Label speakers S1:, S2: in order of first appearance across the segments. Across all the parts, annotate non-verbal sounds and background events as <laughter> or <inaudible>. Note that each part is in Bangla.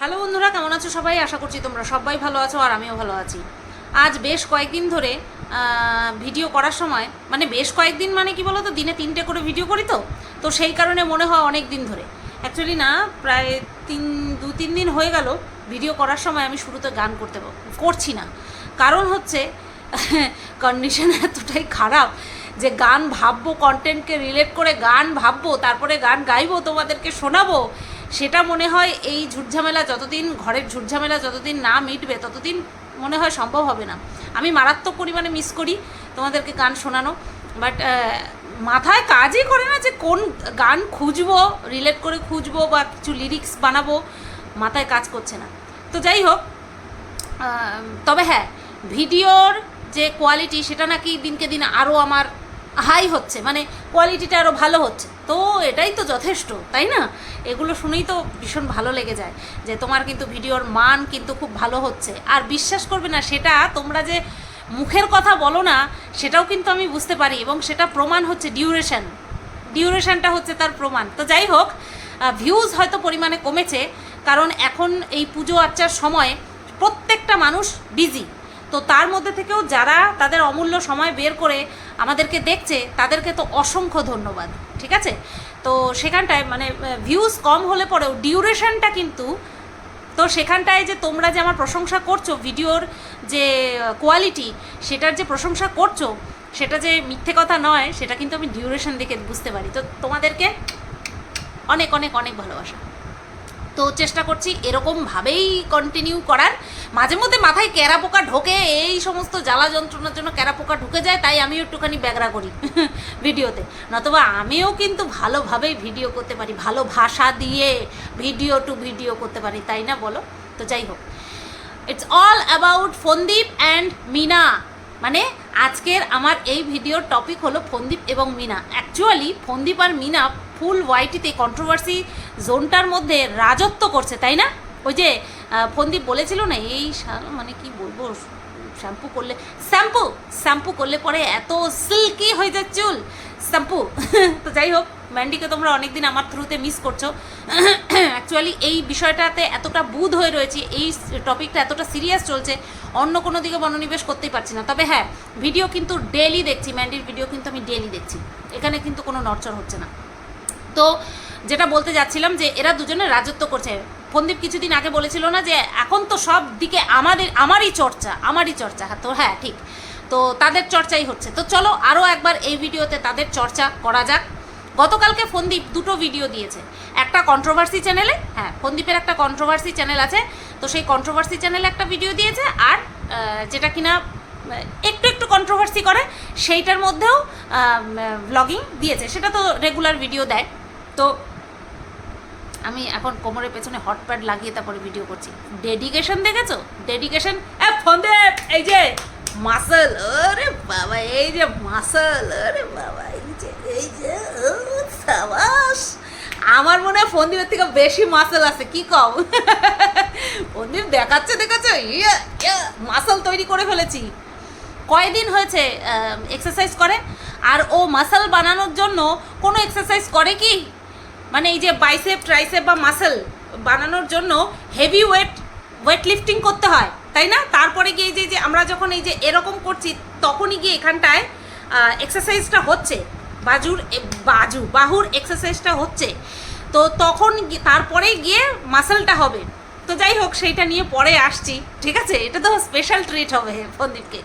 S1: হ্যালো বন্ধুরা, কেমন আছো সবাই? আশা করছি তোমরা সবাই ভালো আছো আর আমিও ভালো আছি। আজ বেশ কয়েকদিন ধরে ভিডিও করার সময় মানে বেশ কয়েকদিন মানে কি বলো তো দিনে তিনটে করে ভিডিও করি তো তো সেই কারণে মনে হয় অনেক দিন ধরে। অ্যাকচুয়ালি না, প্রায় তিন, দু, তিন দিন হয়ে গেল ভিডিও করার সময় আমি শুরুতে গান করতে, করছি না। কারণ হচ্ছে <laughs> কন্ডিশন এতটাই খারাপ যে গান ভাববো কন্টেন্টকে রিলেট করে গান ভাববো, তারপরে গান গাইবো, তোমাদেরকে শোনাবো সেটা মনে হয় এই ঝুটঝামেলা যতদিন, ঘরের ঝুটঝামেলা যতদিন না মিটবে, ততদিন মনে হয় সম্ভব হবে না। আমি মারাত্মক পরিমাণে মিস করি, তোমাদেরকে গান শোনানো। বাট মাথায় কাজই করে না যে কোন গান খুঁজবো রিলেট করে খুঁজবো বা কিছু লিরিক্স বানাবো, মাথায় কাজ করছে না। তো যাই হোক তবে হ্যাঁ ভিডিওর যে কোয়ালিটি সেটা নাকি দিনকে দিন আরও আমার হাই হচ্ছে। মানে কোয়ালিটিটা আরও ভালো হচ্ছে। তো এটাই তো যথেষ্ট, তাই না? এগুলো শুনেই তো ভীষণ ভালো লেগে যায় যে তোমার কিন্তু ভিডিওর মান কিন্তু খুব ভালো হচ্ছে। আর বিশ্বাস করবে না, সেটা তোমরা যে মুখের কথা বলো না, সেটাও কিন্তু আমি বুঝতে পারি এবং সেটা প্রমাণ হচ্ছে ডিউরেশন। ডিউরেশনটা হচ্ছে তার প্রমাণ। তো যাই হোক ভিউজ হয়তো পরিমাণে কমেছে, কারণ এখন এই পুজো আর্চার সময় প্রত্যেকটা মানুষ বিজি তো তার মধ্যে থেকেও যারা তাদের অমূল্য সময় বের করে আমাদেরকে দেখছে, তাদেরকে তো অসংখ্য ধন্যবাদ, ঠিক আছে? তো সেখানটায় মানে ভিউজ কম হলে পরেও ডিউরেশনটা কিন্তু, তো সেখানটায় যে তোমরা যে আমার প্রশংসা করছ, ভিডিওর যে কোয়ালিটি সেটার যে প্রশংসা করছ, সেটা যে মিথ্যে কথা নয়, সেটা কিন্তু আমি ডিউরেশন দেখে বুঝতে পারি। তো তোমাদেরকে অনেক অনেক অনেক ভালোবাসা। তো চেষ্টা করছি এরকমভাবেই কন্টিনিউ করার। মাঝে মধ্যে মাথায় ক্যারা পোকা ঢোকে, এই সমস্ত জ্বালা যন্ত্রণার জন্য ক্যারা পোকা ঢুকে যায়, তাই আমিও একটুখানি ব্যাগরা করি <laughs> ভিডিওতে। নতবা আমিও কিন্তু ভালোভাবেই ভিডিও করতে পারি, ভালো ভাষা দিয়ে ভিডিও টু ভিডিও করতে পারি, তাই না বলো? তো যাই হোক। It's all about Fandeep and Mina মানে আজকের আমার এই ভিডিওর টপিক হলো ফন্দীপ এবং মিনা অ্যাকচুয়ালি ফন্দীপ আর মিনা ফুল ওয়াইটিতে কন্ট্রোভার্সি জোনটার মধ্যে রাজত্ব করছে, তাই না? ওই যে ফন্দীপ বলেছিল না, এই মানে কি বলব, শ্যাম্পু করলে, শ্যাম্পু শ্যাম্পু করলে পরে এত সিল্কি হয়ে যায় চুল। শ্যাম্পু, <laughs> তো যাই হোক, ম্যান্ডিকে তোমরা অনেকদিন আমার থ্রুতে মিস করছ। <clears throat> অ্যাকচুয়ালি এই বিষয়টাতে এতটা বুধ হয়ে রয়েছে, এই টপিকটা এতটা সিরিয়াস চলছে, অন্য কোনো দিকে মনোনিবেশ করতেই পারছি না। তবে হ্যাঁ ভিডিও কিন্তু ডেলি দেখছি, ম্যান্ডির ভিডিও কিন্তু আমি ডেলি দেখছি, এখানে কিন্তু কোনো নড়চড় হচ্ছে না। তো যেটা বলতে যাচ্ছিলাম যে, এরা দুজনে রাজত্ব করছে ফন্দীপ কিছুদিন আগে বলেছিল না যে এখন তো সব দিকে আমাদের আমারই চর্চা আমারই চর্চা। হ্যাঁ, তো হ্যাঁ ঠিক। তো তাদের চর্চাই হচ্ছে। তো চলো আরও একবার এই ভিডিওতে তাদের চর্চা করা যাক। গতকালকে ফন্দীপ দুটো ভিডিও দিয়েছে। একটা কন্ট্রোভার্সি চ্যানেলে হ্যাঁ ফন্দীপের একটা কন্ট্রোভার্সি চ্যানেল আছে। তো সেই কন্ট্রোভার্সি চ্যানেলে একটা ভিডিও দিয়েছে আর যেটা কিনা একটু একটু কন্ট্রোভার্সি করে সেইটার মধ্যেও ব্লগিং দিয়েছে। সেটা তো রেগুলার ভিডিও দেয়। তো আমি এখন কোমরের পেছনে হট প্যাড লাগিয়ে তারপরে ভিডিও করছি। ডেডিকেশন দেখেছ? ডেডিকেশন এ ফন্দীপ এই যে মাসল আরে বাবা, এই যে মাসল আরে বাবা, এই যে এই যে সাবাস! আমার মনে হয় ফন্দীপের থেকে বেশি মাসল আছে, কি কম ফন্দীপ দেখাচ্ছে দেখাচ্ছে মাসল তৈরি করে ফেলেছি। কয়দিন হয়েছে এক্সারসাইজ করে? আর ও মাসল বানানোর জন্য কোনো এক্সারসাইজ করে কি? মানে এই যে বাইসেপ ট্রাইসেপ বা মাসেল বানানোর জন্য হেভি ওয়েট ওয়েট লিফটিং করতে হয়, তাই না? তারপরে গিয়ে যে যে আমরা যখন এই যে এরকম করছি, তখনই গিয়ে এখানটায় এক্সারসাইজটা হচ্ছে। বাজুর বাজু, বাহুর এক্সারসাইজটা হচ্ছে। তো তখন তারপরে গিয়ে মাসেলটা হবে। তো যাই হোক, সেইটা নিয়ে পরে আসছি, ঠিক আছে? এটা তো স্পেশাল ট্রিট হবে ফন্দীপকে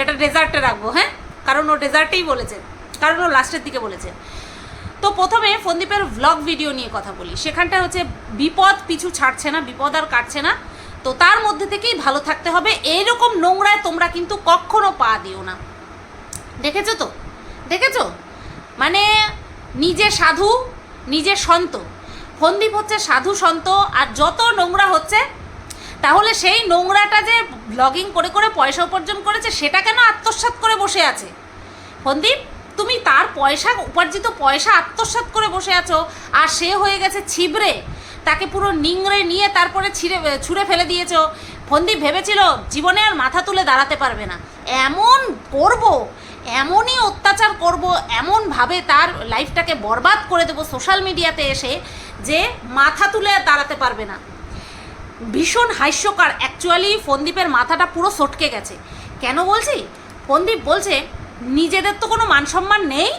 S1: এটা ডেজার্টে রাখব হ্যাঁ? কারণ ও ডেজার্টেই বলেছে। কারণ ও লাস্টের দিকে বলেছে। তো প্রথমে ফন্দীপের ভ্লগ ভিডিও নিয়ে কথা বলি। সেখানটা হচ্ছে বিপদ পিছু ছাড়ছে না, বিপদ আর কাটছে না। তো তার মধ্যে থেকেই ভালো থাকতে হবে। এইরকম নোংরায় তোমরা কিন্তু কখনো পা দিও না। দেখেছ তো? দেখেছ? মানে নিজে সাধু, নিজে সন্ত। ফন্দীপ হচ্ছে সাধু সন্ত, আর যত নোংরা হচ্ছে, তাহলে সেই নোংরাটা যে ব্লগিং করে করে পয়সা উপার্জন করেছে, সেটা কেন আত্মসাৎ করে বসে আছে? ফন্দীপ তুমি তার পয়সা, উপার্জিত পয়সা আত্মসাৎ করে বসে আছো আর সে হয়ে গেছে ছিবড়ে। তাকে পুরো নিংড়ে নিয়ে তারপরে ছিঁড়ে ছুঁড়ে ফেলে দিয়েছ। ফন্দীপ ভেবেছিল জীবনে আর মাথা তুলে দাঁড়াতে পারবে না। এমন করব, এমনই অত্যাচার করব, এমনভাবে তার লাইফটাকে বরবাদ করে দেবো সোশ্যাল মিডিয়াতে এসে যে মাথা তুলে আর দাঁড়াতে পারবে না। ভীষণ হাস্যকর। অ্যাকচুয়ালি ফন্দীপের মাথাটা পুরো সটকে গেছে। কেন বলছি? ফন্দীপ বলছে নিজেদের তো কোনো মান সম্মান নেই,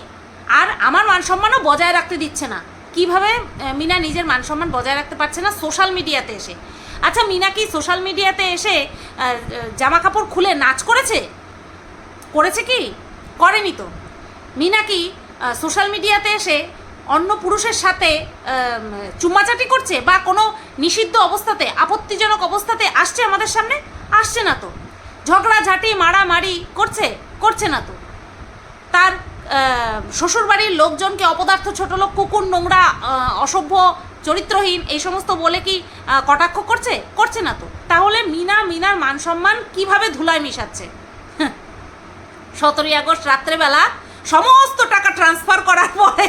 S1: আর আমার মান সম্মানও বজায় রাখতে দিচ্ছে না। কীভাবে মিনা নিজের মান সম্মান বজায় রাখতে পারছে না সোশ্যাল মিডিয়াতে এসে? আচ্ছা মিনা কি সোশ্যাল মিডিয়াতে এসে জামা কাপড় খুলে নাচ করেছে? করেছে কি? করেনি তো। মিনা কি সোশ্যাল মিডিয়াতে এসে অন্য পুরুষের সাথে চুম্মাচাটি করছে বা কোনো নিষিদ্ধ অবস্থাতে, আপত্তিজনক অবস্থাতে আসছে আমাদের সামনে? আসছে না তো। ঝগড়াঝাটি, মারামারি করছে করছে না তো। তার শ্বশুরবাড়ির লোকজনকে অপদার্থ ছোট লোক, কুকুর, নোংরা অসভ্য, চরিত্রহীন, এই সমস্ত বলে কি কটাক্ষ করছে? করছে না তো। তাহলে মিনা, মিনার মান সম্মান কীভাবে ধুলায় মিশাচ্ছে? হ্যাঁ। সতেরোই আগস্ট, রাত্রেবেলা সমস্ত টাকা ট্রান্সফার করার পরে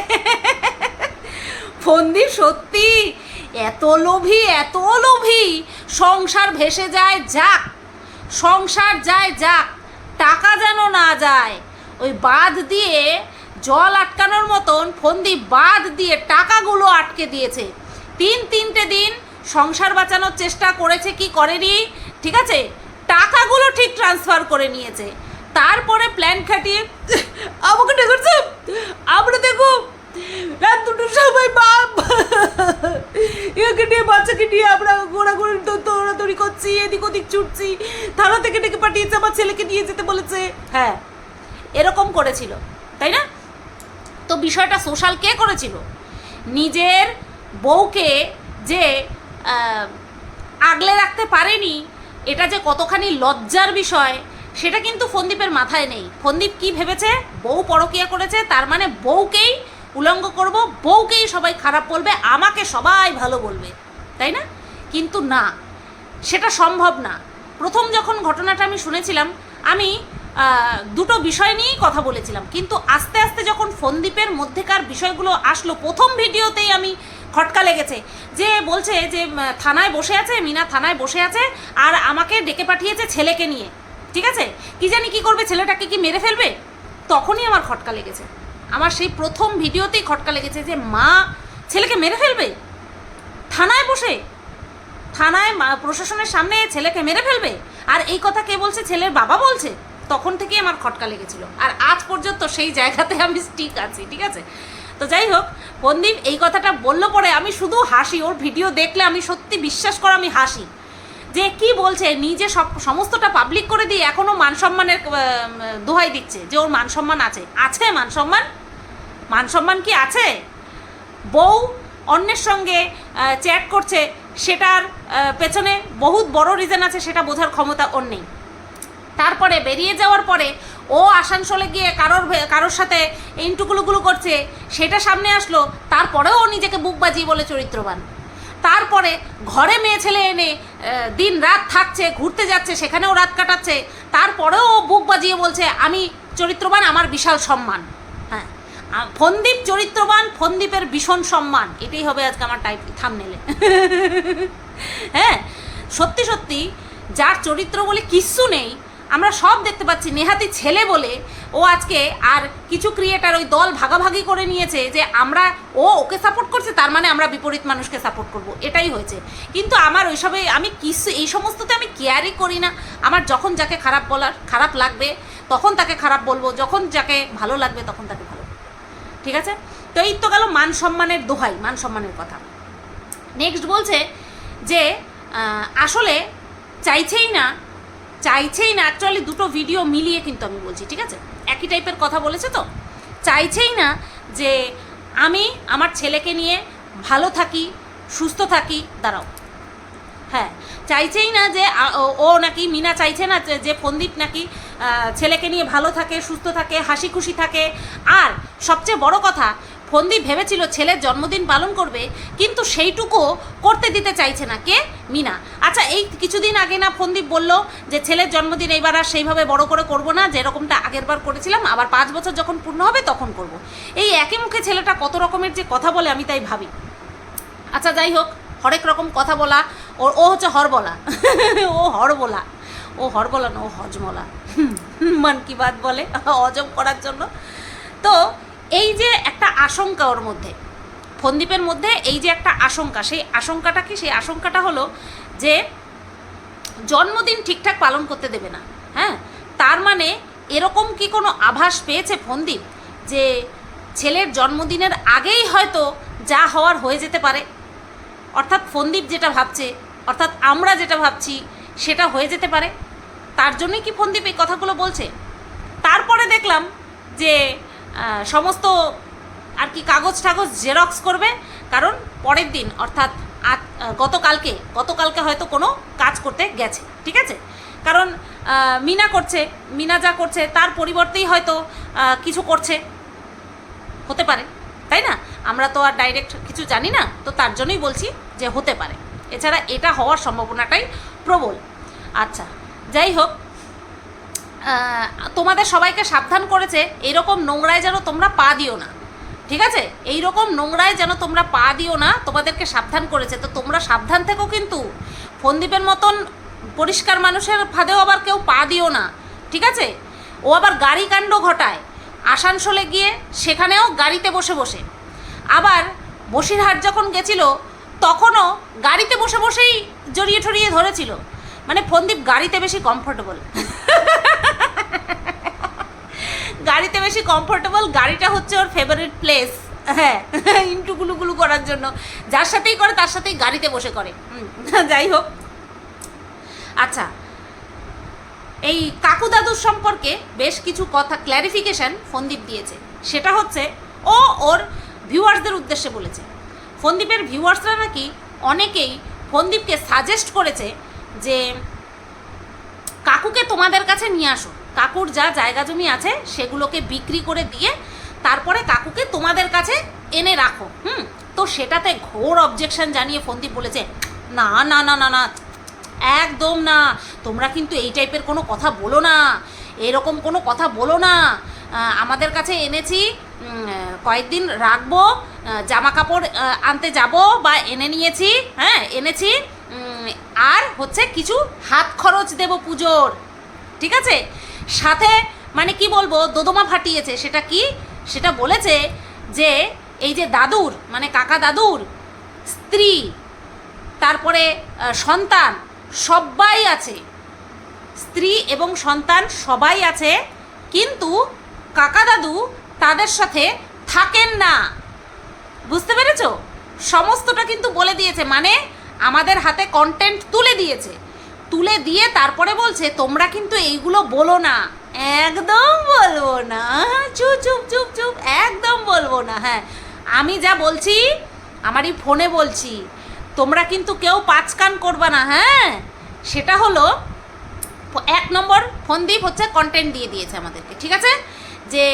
S1: ফন্দীপ সত্যি এত লোভী এত লোভী। সংসার ভেসে যায়, যাক। সংসার যায়, যাক। টাকা যেন না যায় ওই বাঁধ দিয়ে জল আটকানোর মতন ফন্দি বাঁধ দিয়ে টাকাগুলো আটকে দিয়েছে। তিন তিনটে দিন সংসার বাঁচানোর চেষ্টা করেছে কি করেনি? ঠিক আছে? টাকাগুলো ঠিক ট্রান্সফার করে নিয়েছে। তারপরে প্ল্যান খাটিয়ে আমাকে ডেকেছে আমরা দেখো রাত দুটোর সময় বাপ একে নিয়ে বাচ্চাকে নিয়ে আমরা ঘোরাঘুরি দৌড়াদৌড়ি করছি, এদিক ওদিক ছুটছি। থানা থেকে ডেকে পাঠিয়েছে, আমার ছেলেকে নিয়ে যেতে বলেছে। হ্যাঁ এরকম করেছিল, তাই না? তো বিষয়টা সোশ্যাল কে করেছিল? নিজের বউকে যে আগলে রাখতে পারেনি, এটা যে কতখানি লজ্জার বিষয়, সেটা কিন্তু ফন্দীপের মাথায় নেই। ফন্দীপ কি ভেবেছে? বউ পরকিয়া করেছে, তার মানে বউকেই উলঙ্গ করব, বউকেই সবাই খারাপ বলবে, আমাকে সবাই ভালো বলবে, তাই না? কিন্তু না, সেটা সম্ভব না। প্রথম যখন ঘটনাটা আমি শুনেছিলাম, আমি দুটো বিষয় নিয়েই কথা বলেছিলাম। কিন্তু আস্তে আস্তে যখন ফন্দীপের মধ্যেকার বিষয়গুলো আসলো, প্রথম ভিডিওতেই আমি খটকা লেগেছে। যে বলছে যে থানায় বসে আছে, মিনা থানায় বসে আছে, আর আমাকে ডেকে পাঠিয়েছে ছেলেকে নিয়ে। ঠিক আছে? কি জানি কি করবে, ছেলেটাকে কি মেরে ফেলবে? তখনই আমার খটকা লেগেছে। আমার সেই প্রথম ভিডিওতেই খটকা লেগেছে যে, মা ছেলেকে মেরে ফেলবে? থানায় বসে? থানায় প্রশাসনের সামনে ছেলেকে মেরে ফেলবে? আর এই কথা কে বলছে? ছেলের বাবা বলছে? তখন থেকেই আমার খটকা লেগেছিল। আর আজ পর্যন্ত সেই জায়গাতে আমি স্টিক আছি, ঠিক আছে? তো যাই হোক বন্দীপ এই কথাটা বলল পরে আমি শুধু হাসি, ওর ভিডিও দেখলে আমি সত্যি বিশ্বাস করে আমি হাসি। যে কি বলছে, নিজে সব, সমস্তটা পাবলিক করে দিয়ে এখনও মান সম্মানের দোহাই দিচ্ছে যে ওর মান সম্মান আছে। আছে মান সম্মান? মান সম্মান কি আছে? বউ অন্যের সঙ্গে চ্যাট করছে, সেটার পেছনে বহুত বড় রিজন আছে, সেটা বোঝার ক্ষমতা ওর নেই। তারপরে বেরিয়ে যাওয়ার পরে ও আসানসোলে গিয়ে কারোর কারোর সাথে ইন্টুকুলুগুলো করছে, সেটা সামনে আসলো, তারপরেও ও নিজেকে বুক বাজিয়ে বলে চরিত্রবান। তারপরে ঘরে মেয়ে ছেলে এনে দিন রাত থাকছে, ঘুরতে যাচ্ছে, সেখানেও রাত কাটাচ্ছে, তারপরেও ও বুক বাজিয়ে বলছে, আমি চরিত্রবান, আমার বিশাল সম্মান। হ্যাঁ ফন্দীপ চরিত্রবান, ফন্দীপের ভীষণ সম্মান, এটাই হবে আজকে আমার টাইপ থামনেলে <laughs> হ্যাঁ সত্যি সত্যি, যার চরিত্র বলে কিচ্ছু নেই আমরা সব দেখতে পাচ্ছি নেহাতি ছেলে বলে ও আজকে আর কিছু ক্রিয়েটার ওই দল ভাগাভাগি করে নিয়েছে যে আমরা, ও ওকে সাপোর্ট করছে, তার মানে আমরা বিপরীত মানুষকে সাপোর্ট করব। এটাই হয়েছে। কিন্তু আমার ওইসবে আমি কিছু, এই সমস্ততে আমি কেয়ারই করি না। আমার যখন যাকে খারাপ বলার, খারাপ লাগবে, তখন তাকে খারাপ বলব। যখন যাকে ভালো লাগবে, তখন তাকে ভালো ঠিক আছে? তো এই তো গেল মান সম্মানের দোহাই, মান সম্মানের কথা। নেক্সট বলছে যে আসলে চাইছেই না চাইছেই না অ্যাকচুয়ালি দুটো ভিডিও মিলিয়ে কিন্তু আমি বলছি, ঠিক আছে? একই টাইপের কথা বলেছে তো? চাইছেই না যে আমি আমার ছেলেকে নিয়ে ভালো থাকি, সুস্থ থাকি, দাঁড়াও। হ্যাঁ চাইছেই না যে ও- নাকি, মিনা চাইছে না যে ফন্দীপ নাকি ছেলেকে নিয়ে ভালো থাকে, সুস্থ থাকে হাসি খুশি থাকে। আর সবচেয়ে বড় কথা ফন্দীপ ভেবেছিল ছেলের জন্মদিন পালন করবে, কিন্তু সেইটুকু করতে দিতে চাইছে না। কে? মিনা। আচ্ছা এই কিছুদিন আগে না ফন্দীপ বলল যে ছেলের জন্মদিন এইবার আর সেইভাবে বড় করে করব না, যেরকমটা আগের বার করেছিলাম, আবার পাঁচ বছর যখন পূর্ণ হবে তখন করব। এই একই মুখে ছেলেটা কত রকমের যে কথা বলে আমি তাই ভাবি। আচ্ছা যাই হোক, হরেক রকম কথা বলা। ওর ও হচ্ছে হরবলা। <laughs> ও হরবলা। ও হরবলা না, ও হজমলা। মান কি বাত বলে? হজম করার জন্য। তো এই যে একটা আশঙ্কা ওর মধ্যে, ফন্দীপের মধ্যে এই যে একটা আশঙ্কা, সেই আশঙ্কাটা কি? সেই আশঙ্কাটা হলো যে জন্মদিন ঠিকঠাক পালন করতে দেবে না হ্যাঁ? তার মানে এরকম কি কোনো আভাস পেয়েছে ফন্দীপ যে ছেলের জন্মদিনের আগেই হয়তো যা হওয়ার হয়ে যেতে পারে? অর্থাৎ ফন্দীপ যেটা ভাবছে, অর্থাৎ আমরা যেটা ভাবছি, সেটা হয়ে যেতে পারে? তার জন্যই কি ফন্দীপ এই কথাগুলো বলছে? তারপরে দেখলাম যে সমস্ত আর কি কাগজ টাগজ জেরক্স করবে, কারণ পরের দিন, অর্থাৎ গতকালকে গতকালকে হয়তো কোনো কাজ করতে গেছে, ঠিক আছে? কারণ মিনা করছে, মিনা যা করছে, তার পরিবর্তেই হয়তো কিছু করছে। হতে পারে, তাই না? আমরা তো আর ডাইরেক্ট কিছু জানি না, তো তার জন্যই বলছি যে হতে পারে। এছাড়া এটা হওয়ার সম্ভাবনাটাই প্রবল। আচ্ছা যাই হোক তোমাদের সবাইকে সাবধান করেছে, এরকম নোংরায় যেন তোমরা পা দিও না। ঠিক আছে? এই রকম নোংরায় যেন তোমরা পা দিও না, তোমাদেরকে সাবধান করেছে। তো তোমরা সাবধান থেকো কিন্তু। ফন্দীপের মতন পরিষ্কার মানুষের ফাঁদেও আবার কেউ পা দিও না। ঠিক আছে? ও আবার গাড়ি কাণ্ড ঘটায়। আসানসোলে গিয়ে সেখানেও গাড়িতে বসে বসে। আবার বসিরহাট যখন গেছিল, তখনও গাড়িতে বসে বসেই জড়িয়ে ঠড়িয়ে ধরেছিল। মানে ফন্দীপ গাড়িতে বেশি কমফোর্টেবল গাড়িতে বেশি কমফোর্টেবল গাড়িটা হচ্ছে ওর ফেভারিট প্লেস হ্যাঁ ইন্টু গুলুগুলু করার জন্য। যার সাথেই করে, তার সাথেই গাড়িতে বসে করে। যাই হোক। আচ্ছা এই কাকু দাদুর সম্পর্কে বেশ কিছু কথা ক্ল্যারিফিকেশন ফন্দীপ দিয়েছে। সেটা হচ্ছে, ও ওর ভিউয়ার্সদের উদ্দেশ্যে বলেছে। ফন্দীপের ভিউয়ার্সরা নাকি অনেকেই ফন্দীপকে সাজেস্ট করেছে যে কাকুকে তোমাদের কাছে নিয়ে আসো। কাকুর যা জায়গা জমি আছে, সেগুলোকে বিক্রি করে দিয়ে তারপরে কাকুকে তোমাদের কাছে এনে রাখো, হুম? তো সেটাতে ঘোর অবজেকশন জানিয়ে ফন্দীপ বলেছে, না না না না না, একদম না। তোমরা কিন্তু এই টাইপের কোনো কথা বলো না। এরকম কোনো কথা বলো না। আমাদের কাছে এনেছি কয়েকদিন রাখব জামা কাপড় আনতে যাব বা এনে নিয়েছি হ্যাঁ এনেছি। আর হচ্ছে কিছু হাত খরচ দেব পুজোর, ঠিক আছে? সাথে মানে কি বলব, দোদমা ফাটিয়েছে, সেটা কি? সেটা বলেছে যে, এই যে দাদুর মানে কাকা দাদুর, স্ত্রী, তারপরে সন্তান সবাই আছে। স্ত্রী এবং সন্তান সবাই আছে, কিন্তু কাকা দাদু তাদের সাথে থাকেন না। বুঝতে পেরেছ? সমস্তটা কিন্তু বলে দিয়েছে মানে আমাদের হাতে কন্টেন্ট তুলে দিয়েছে। তুলে দিয়ে তারপরে বলছে, তোমরা কিন্তু এইগুলো বলো না। একদম বলব না। চুপ চুপ চুপ চুপ, একদম বলব না। হ্যাঁ আমি যা বলছি, আমারই ফোনে বলছি। তোমরা কিন্তু কেউ পাঁচ কান করবে না। হ্যাঁ সেটা হলো, এক নম্বর ফন্দীপ হচ্ছে কন্টেন্ট দিয়ে দিয়েছে আমাদেরকে, ঠিক আছে? যে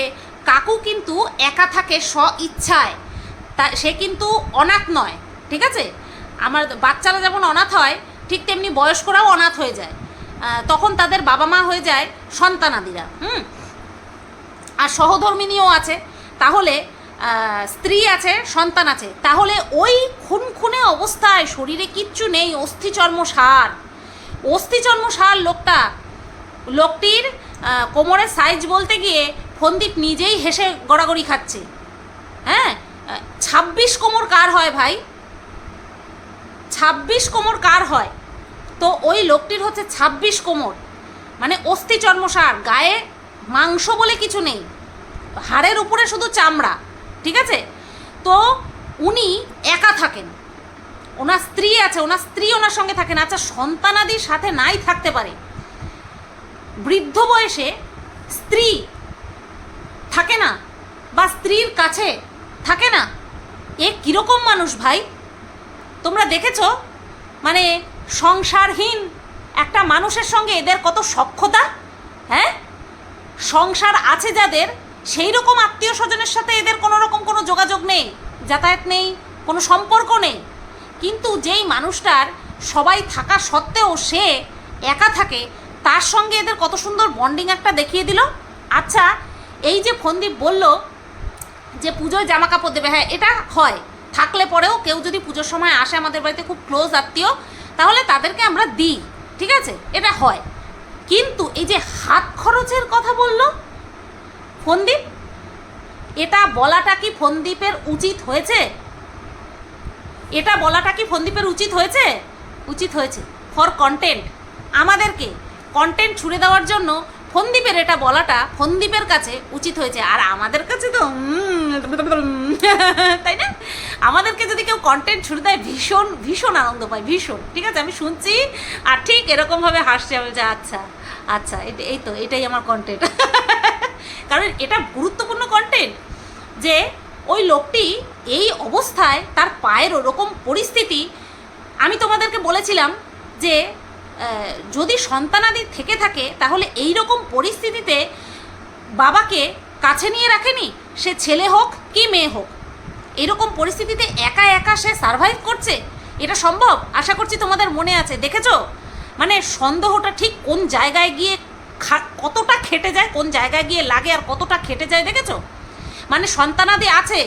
S1: কাকু কিন্তু একা থাকে স্ব ইচ্ছায়। তা সে কিন্তু অনাথ নয়, ঠিক আছে? আমার বাচ্চারা যেমন অনাথ হয়, ঠিক তেমনি বয়স্করাও অনাথ হয়ে যায়। তখন তাদের বাবা মা হয়ে যায় সন্তানাদিরা, হুম? আর সহধর্মিনীও আছে, তাহলে স্ত্রী আছে, সন্তান আছে, তাহলে ওই খুনখুনে অবস্থায় শরীরে কিচ্ছু নেই, অস্থিচর্ম সার। অস্থিচর্ম সার লোকটা, লোকটির কোমরের সাইজ বলতে গিয়ে ফন্দীপ নিজেই হেসে গড়াগড়ি খাচ্ছে। হ্যাঁ? ছাব্বিশ কোমর কার হয় ভাই? ছাব্বিশ কোমর কার হয়? তো ওই লোকটির হচ্ছে ছাব্বিশ কোমর। মানে অস্থি চর্মসার, গায়ে মাংস বলে কিছু নেই। হাড়ের উপরে শুধু চামড়া, ঠিক আছে? তো উনি একা থাকেন। ওনার স্ত্রী আছে, ওনার স্ত্রী ওনার সঙ্গে থাকেন। আচ্ছা সন্তানাদির সাথে নাই থাকতে পারে। বৃদ্ধ বয়সে স্ত্রী থাকে না বা স্ত্রীর কাছে থাকে না? এ কীরকম মানুষ ভাই? তোমরা দেখেছ? মানে সংসারহীন একটা মানুষের সঙ্গে এদের কত সক্ষতা? হ্যাঁ? সংসার আছে যাদের সেই রকম আত্মীয় স্বজনের সাথে এদের কোনো রকম কোনো যোগাযোগ নেই, যাতায়াত নেই, কোনো সম্পর্ক নেই। কিন্তু যেই মানুষটার সবাই থাকা সত্ত্বেও সে একা থাকে, তার সঙ্গে এদের কত সুন্দর বন্ডিং একটা দেখিয়ে দিল। আচ্ছা এই যে ফন্দীপ বলল যে পুজোয় জামা কাপড় দেবে হ্যাঁ এটা হয়। থাকলে পরেও কেউ যদি পুজোর সময় আসে আমাদের বাড়িতে খুব ক্লোজ আত্মীয়, তাহলে তাদেরকে আমরা দিই, ঠিক আছে? এটা হয়। কিন্তু এই যে হাত খরচের কথা বলল, ফন্দীপ, এটা বলাটা কি ফন্দীপের উচিত হয়েছে? এটা বলাটা কি ফন্দীপের উচিত হয়েছে? উচিত হয়েছে। ফর কন্টেন্ট আমাদেরকে কন্টেন্ট ছুড়ে দেওয়ার জন্য ফন্দীপের এটা বলাটা ফন্দীপের কাছে উচিত হয়েছে। আর আমাদের কাছে তো তাই না? আমাদেরকে যদি কেউ কন্টেন্ট ছুড়ে দেয়, ভীষণ ভীষণ আনন্দ পাই ভীষণ। ঠিক আছে? আমি শুনছি আর ঠিক এরকমভাবে হাসছি আমি যে আচ্ছা আচ্ছা এই তো, এটাই আমার কন্টেন্ট <laughs> কারণ এটা গুরুত্বপূর্ণ কন্টেন্ট যে, ওই লোকটি এই অবস্থায় তার পায়ের ওরকম পরিস্থিতি, আমি তোমাদেরকে বলেছিলাম যে যদি সন্তানাদি থেকে থাকে, তাহলে এই রকম পরিস্থিতিতে বাবাকে কাছে নিয়ে রাখেনি? সে ছেলে হোক কি মেয়ে হোক। এরকম পরিস্থিতিতে একা একা সে সারভাইভ করছে? এটা সম্ভব? আশা করছি তোমাদের মনে আছে। দেখেছ? মানে সন্দেহটা ঠিক কোন জায়গায় গিয়ে কতটা খেটে যায়, কোন জায়গায় গিয়ে লাগে আর কতটা খেটে যায়, দেখেছ? মানে সন্তানাদি আছে,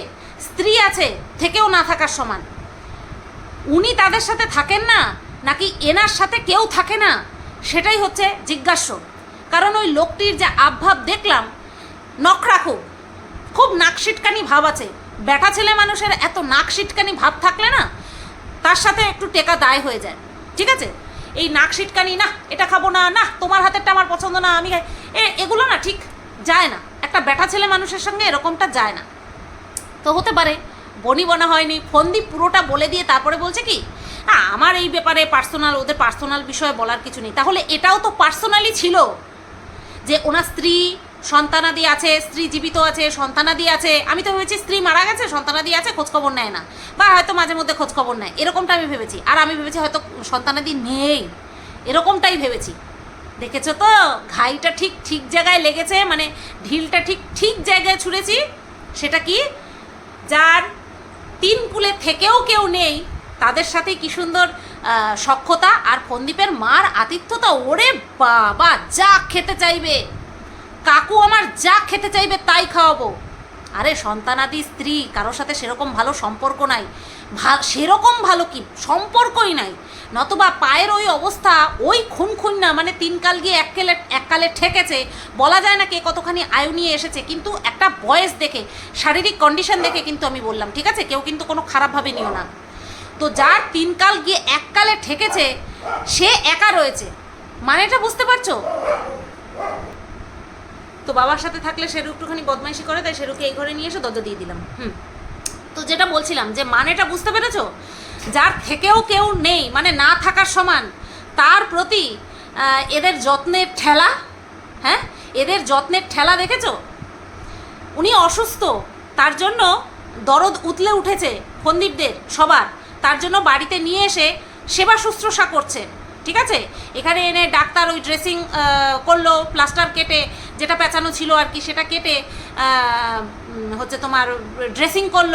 S1: স্ত্রী আছে, থেকেও না থাকার সমান। উনি তাদের সাথে থাকেন না নাকি এনার সাথে কেউ থাকে না? সেটাই হচ্ছে জিজ্ঞাস্য। কারণ ওই লোকটির যে আবভাব দেখলাম নখরা খুব খুব নাকশিটকানি ভাব আছে। ব্যাটা ছেলে মানুষের এত নাকশিটকানি ভাব থাকলে না, তার সাথে একটু টেকা দায় হয়ে যায়। ঠিক আছে? এই নাক সিটকানি না এটা খাব না না তোমার হাতেরটা আমার পছন্দ না, আমি এ, এগুলো না ঠিক যায় না। একটা ব্যাটা ছেলে মানুষের সঙ্গে এরকমটা যায় না। তো হতে পারে বনি বনা হয়নি, ফন্দি পুরোটা বলে দিয়ে তারপরে বলছে কি আমার এই ব্যাপারে পার্সোনাল ওদের পার্সোনাল বিষয়ে বলার কিছু নেই। তাহলে এটাও তো পার্সোনালি ছিল যে ওনার স্ত্রী সন্তানাদি আছে, স্ত্রী জীবিত আছে, সন্তানাদি আছে। আমি তো ভেবেছি স্ত্রী মারা গেছে, সন্তানাদি আছে, খোঁজখবর নেয় না। বা হয়তো মাঝে মধ্যে খোঁজখবর নেয়। এরকমটা আমি ভেবেছি। আর আমি ভেবেছি হয়তো সন্তানাদি নেই। এরকমটাই ভেবেছি। দেখেছ তো? ঘাইটা ঠিক ঠিক জায়গায় লেগেছে মানে ঢিলটা ঠিক ঠিক জায়গায় ছুঁড়েছি। সেটা কি? যার তিন কুলে থেকেও কেউ নেই তাদের সাথে কি সুন্দর সক্ষতা আর ফন্দীপের মার আতিথ্যতা? ওরে বাবা, যা খেতে চাইবে। কাকু আমার যা খেতে চাইবে তাই খাওয়াবো। আরে সন্তানাদি স্ত্রী, কারোর সাথে সেরকম ভালো সম্পর্ক নাই। সেরকম ভালো কি? সম্পর্কই নাই। নতুবা পায়ের ওই অবস্থা, ওই খুন খুন না মানে তিন কাল গিয়ে এক কালে এক কালে ঠেকেছে। বলা যায় না কে কতখানি আয়ু নিয়ে এসেছে, কিন্তু একটা বয়স দেখে, শারীরিক কন্ডিশন দেখে কিন্তু আমি বললাম, ঠিক আছে? কেউ কিন্তু কোনো খারাপভাবে নিও না। তো যার তিন কাল গিয়ে এক কালে ঠেকেছে, সে একা রয়েছে। মানেটা বুঝতে পারছ? তো বাবার সাথে থাকলে সেরু একটুখানি বদমাইশি করে, তাই সেরুকে এই ঘরে নিয়ে এসে দরজা দিয়ে দিলাম। হুম। তো যেটা বলছিলাম, যে মানেটা বুঝতে পেরেছ? যার থেকেও কেউ নেই মানে না থাকার সমান, তার প্রতি এদের যত্নের ঠেলা হ্যাঁ? এদের যত্নের ঠেলা দেখেছ? উনি অসুস্থ, তার জন্য দরদ উতলে উঠেছে ফন্দীপদের সবার। তার জন্য বাড়িতে নিয়ে এসে সেবা শুশ্রূষা করছে। ঠিক আছে? এখানে এনে ডাক্তার ওই ড্রেসিং করল প্লাস্টার কেটে, যেটা পেঁচানো ছিল আর কি সেটা কেটে হচ্ছে তোমার ড্রেসিং করল।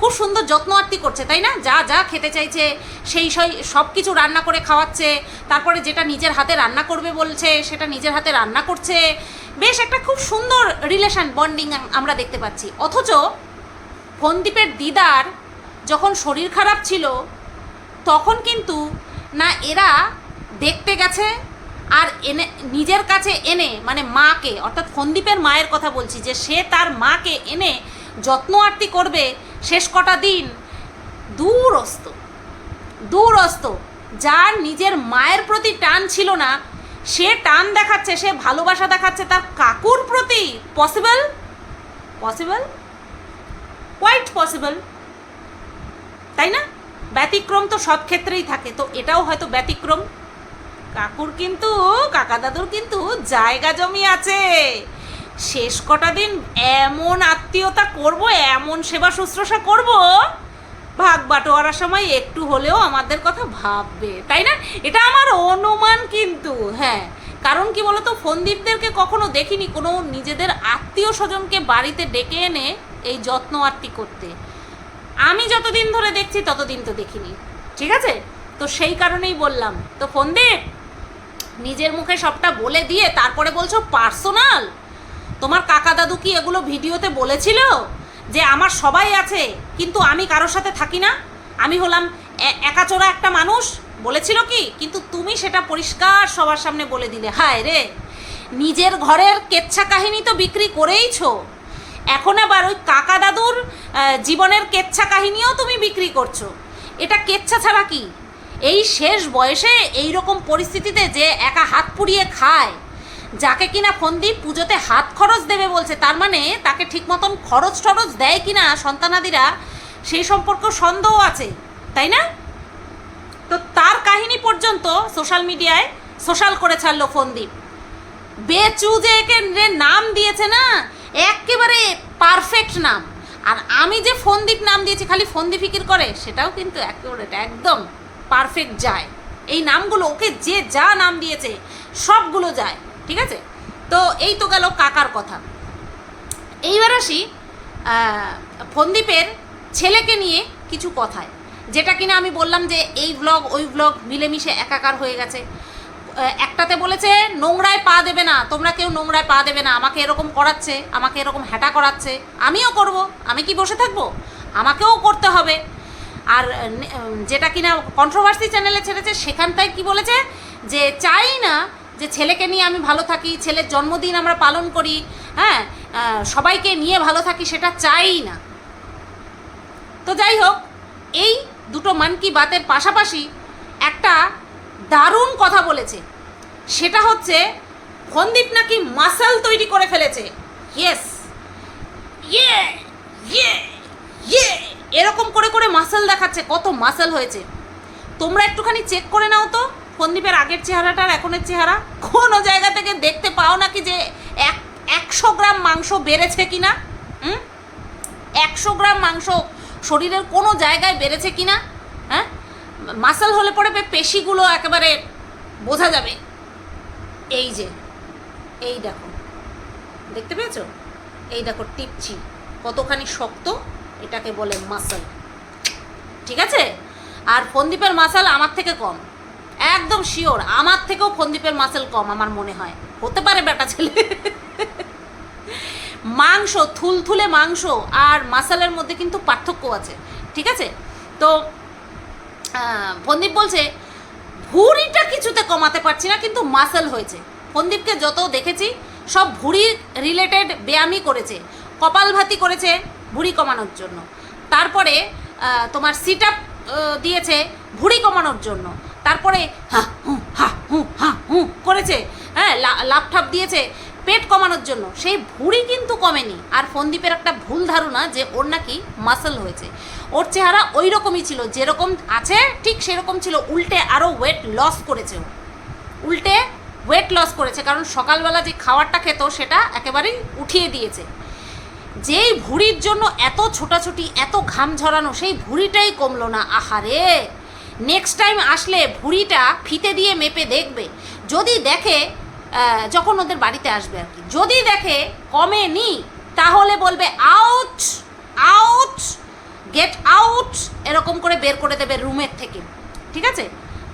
S1: খুব সুন্দর যত্ন আত্তি করছে, তাই না? যা যা খেতে চাইছে, সেই সেই সব কিছু রান্না করে খাওয়াচ্ছে, তারপরে যেটা নিজের হাতে রান্না করবে বলছে, সেটা নিজের হাতে রান্না করছে। বেশ একটা খুব সুন্দর রিলেশন বন্ডিং আমরা দেখতে পাচ্ছি। অথচ ফন্দীপের দিদার যখন শরীর খারাপ ছিল, তখন কিন্তু না এরা দেখতে গেছে আর এনে, নিজের কাছে এনে মানে মাকে, অর্থাৎ সন্দীপের মায়ের কথা বলছি, যে সে তার মাকে এনে যত্ন আরতি করবে শেষ কটা দিন, দূরস্ত দূরস্ত। যার নিজের মায়ের প্রতি টান ছিল না, সে টান দেখাচ্ছে, সে ভালোবাসা দেখাচ্ছে তার কাকুর প্রতি। পসিবল? পসিবল? কোয়াইট পসিবল তাই না? ব্যতিক্রম তো সব ক্ষেত্রেই থাকে, তো এটাও হয়তো ব্যতিক্রম। কাকুর কিন্তু, কাকা দাদুর কিন্তু জায়গা জমি আছে। শেষ কটা দিন এমন আত্মীয়তা করব, এমন সেবা শুশ্রূষা করব, ভাগ বাটোয়ারার সময় একটু হলেও আমাদের কথা ভাববে, তাই না? এটা আমার অনুমান কিন্তু হ্যাঁ। কারণ কি বলতো, ফন্দীপদেরকে কখনো দেখিনি কোনো নিজেদের আত্মীয় স্বজনকে বাড়িতে ডেকে এনে এই যত্ন আত্মি করতে। আমি যতদিন ধরে দেখছি, ততদিন তো দেখিনি। ঠিক আছে? তো সেই কারণেই বললাম, তো ফোন দে। নিজের মুখে সবটা বলে দিয়ে তারপরে বলছো পার্সোনাল? তোমার কাকা দাদু কি এগুলো ভিডিওতে বলেছিল যে আমার সবাই আছে, কিন্তু আমি কারোর সাথে থাকি না? আমি হলাম একাচোরা একটা মানুষ? বলেছিল কি? কিন্তু তুমি সেটা পরিষ্কার সবার সামনে বলে দিলে। হায় রে! নিজের ঘরের কেচ্ছা কাহিনী তো বিক্রি করেইছো। এখন আবার ওই কাকা দাদুর জীবনের কেচ্ছা কাহিনীও তুমি বিক্রি করছ। এটা কেচ্ছা ছাড়া কি? এই শেষ বয়সে এই রকম পরিস্থিতিতে যে একা হাত পুড়িয়ে খায়, যাকে কিনা ফন্দি পুজোতে হাত খরচ দেবে বলছে, তার মানে তাকে ঠিক মতন খরচ টরচ দেয় কিনা সন্তানাদিরা, সেই সম্পর্ক সন্দেহ আছে, তাই না? তো তার কাহিনী পর্যন্ত সোশ্যাল মিডিয়ায় সোশ্যাল করে ছাড়লো ফন্দীপ বেচু যে একে নাম দিয়েছে না একেবারে পারফেক্ট নাম। আর আমি যে ফন্দীপ নাম দিয়েছি, খালি ফন্দি ফিকির করে, সেটাও কিন্তু একেবারে একদম পারফেক্ট যায়। এই নামগুলো, ওকে যে যা নাম দিয়েছে, সবগুলো যায়, ঠিক আছে? তো এই তো গেল কাকার কথা। এইবার আসি ফন্দীপের ছেলেকে নিয়ে কিছু কথায়, যেটা কিনা আমি বললাম যে, এই ব্লগ ওই ব্লগ মিলেমিশে একাকার হয়ে গেছে। একটাতে বলেছে, নোংরায় পা দেবে না, তোমরা কেউ নোংরায় পা দেবে না, আমাকে এরকম করাচ্ছে, আমাকে এরকম হ্যাটা করাচ্ছে, আমিও করব, আমি কি বসে থাকব? আমাকেও করতে হবে। আর যেটা কিনা কন্ট্রোভার্সি চ্যানেলে ছেড়েছে, সেখানটায় কি বলেছে? যে চাই না যে ছেলেকে নিয়ে আমি ভালো থাকি, ছেলের জন্মদিন আমরা পালন করি হ্যাঁ সবাইকে নিয়ে ভালো থাকি, সেটা চাই না। তো যাই হোক, এই দুটো মান কি বাতের পাশাপাশি একটা দারুণ কথা বলেছে। সেটা হচ্ছে ফন্দীপ নাকি মাসাল তৈরি করে ফেলেছে। ইয়েস ইয়ে ইয়ে ইয়ে এরকম করে করে মাসাল দেখাচ্ছে, কত মাসাল হয়েছে। তোমরা একটুখানি চেক করে নাও তো ফন্দীপের আগের চেহারাটা আর এখনের চেহারা। কোনো জায়গা থেকে দেখতে পাও নাকি যে এক, একশো গ্রাম মাংস বেড়েছে কিনা? হুম? একশো গ্রাম মাংস শরীরের কোনো জায়গায় বেড়েছে কি না হ্যাঁ? মাসাল হলে পরে পেশিগুলো একেবারে বোঝা যাবে। এই যে, এই দেখো। দেখতে পেয়েছ? এই দেখো টিপছি কতখানি শক্ত এটাকে বলে মাসাল। ঠিক আছে? আর ফন্দীপের মাসাল আমার থেকে কম। একদম শিওর, আমার থেকেও ফন্দীপের মাসাল কম আমার মনে হয়। হতে পারে বেটা ছেলে। মাংস, থুলথুলে মাংস আর মাসালের মধ্যে কিন্তু পার্থক্য আছে। ঠিক আছে? তো ফন্দীপ বলছে, ভুঁড়িটা কিছুতে কমাতে পারছি না, কিন্তু মাসেল হয়েছে। ফন্দীপকে যত দেখেছি, সব ভুঁড়ি রিলেটেড ব্যায়ামই করেছে। কপালভাতি করেছে ভুঁড়ি কমানোর জন্য। তারপরে তোমার সিট আপ দিয়েছে ভুঁড়ি কমানোর জন্য। তারপরে, হা, হু হা হু হা, হু করেছে হ্যাঁ লা- লাফঠাপ দিয়েছে পেট কমানোর জন্য। সেই ভুঁড়ি কিন্তু কমেনি। আর ফন্দীপের একটা ভুল ধারণা যে ওর নাকি মাসেল হয়েছে। ওর চেহারা ওই রকমই ছিল, যেরকম আছে, ঠিক সেরকম ছিল। উল্টে আরও ওয়েট লস করেছে উল্টে ওয়েট লস করেছে, কারণ সকালবেলা যে খাবারটা খেত, সেটা একেবারেই উঠিয়ে দিয়েছে। যেই ভুঁড়ির জন্য এত ছোটাছুটি, এত ঘাম ঝরানো, সেই ভুঁড়িটাই কমলো না। আহারে নেক্সট টাইম আসলে ভুঁড়িটা ফিতে দিয়ে মেপে দেখবে। যদি দেখে যখন ওদের বাড়িতে আসবে আর কি। যদি দেখে, কমে কমেনি তাহলে বলবে আউট আউট গেট আউট এরকম করে বের করে দেবে রুমের থেকে, ঠিক আছে?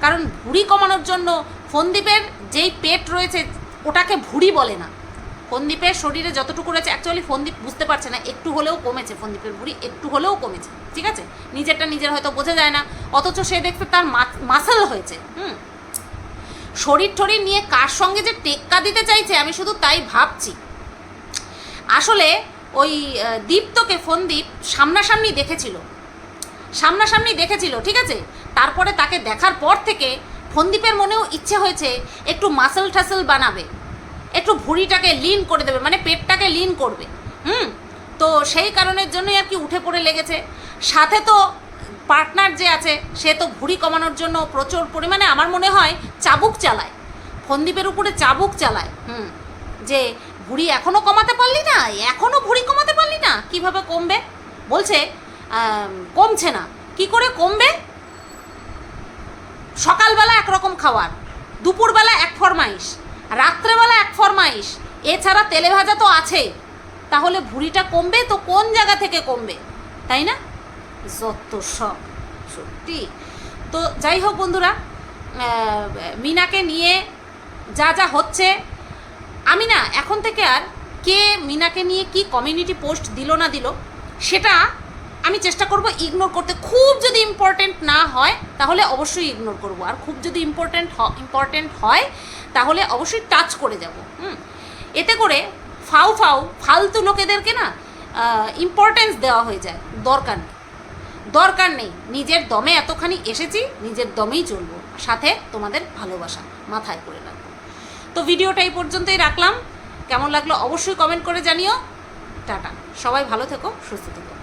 S1: কারণ ভুঁড়ি কমানোর জন্য ফন্দীপের যেই পেট রয়েছে, ওটাকে ভুঁড়ি বলে না। ফন্দীপের শরীরে যতটুকু রয়েছে অ্যাকচুয়ালি ফন্দীপ বুঝতে পারছে না, একটু হলেও কমেছে ফন্দীপের ভুড়ি, একটু হলেও কমেছে, ঠিক আছে? নিজেরটা নিজের হয়তো বোঝা যায় না, অথচ সে দেখতে তার মাসাল হয়েছে, হুম? শরীর টরীর নিয়ে কার সঙ্গে যে টেক্কা দিতে চাইছে, আমি শুধু তাই ভাবছি। আসলে ওই দীপ্তকে ফন্দীপ সামনাসামনি দেখেছিল। সামনাসামনি দেখেছিল, ঠিক আছে? তারপরে তাকে দেখার পর থেকে ফন্দীপের মনেও ইচ্ছে হয়েছে একটু মাসেল ঠাসেল বানাবে, একটু ভুঁড়িটাকে লিন করে দেবে মানে পেটটাকে লিন করবে, হুম? তো সেই কারণের জন্যই আর কি উঠে পড়ে লেগেছে। সাথে তো পার্টনার যে আছে, সে তো ভুঁড়ি কমানোর জন্য প্রচুর পরিমাণে আমার মনে হয় চাবুক চালায়। ফন্দীপের উপরে চাবুক চালায়, হুম? যে ভুঁড়ি এখনও কমাতে পারলি না? এখনও ভুঁড়ি কমাতে পারলি না? কীভাবে কমবে? বলছে কমছে না। কি করে কমবে? সকালবেলা একরকম খাওয়ার, দুপুরবেলা এক ফরমাইশ, রাত্রেবেলা এক ফরমাইশ, এছাড়া তেলে ভাজা তো আছেই তাহলে ভুঁড়িটা কমবে তো কোন জায়গা থেকে কমবে? তাই না? যত সব, সত্যি। তো যাই হোক বন্ধুরা মিনাকে নিয়ে যা যা হচ্ছে আমি না, এখন থেকে আর কে মিনাকে নিয়ে কি কমিউনিটি পোস্ট দিল না দিল, সেটা আমি চেষ্টা করব ইগনোর করতে। খুব যদি ইম্পর্টেন্ট না হয়, তাহলে অবশ্যই ইগনোর করব। আর খুব যদি ইম্পর্টেন্ট ইম্পর্টেন্ট হয়, তাহলে অবশ্যই টাচ করে যাব, হুম? এতে করে ফাউ ফাউ, ফালতু লোকেদেরকে না ইম্পর্টেন্স দেওয়া হয়ে যায়। দরকার নেই। দরকার নেই। নিজের দমে এতখানি এসেছি, নিজের দমেই চলবো। সাথে তোমাদের ভালোবাসা মাথায় করে তো ভিডিওটা এই পর্যন্তই রাখলাম। কেমন লাগল অবশ্যই কমেন্ট করে জানিও। টাটা। সবাই ভালো থেকো, সুস্থ থেকো।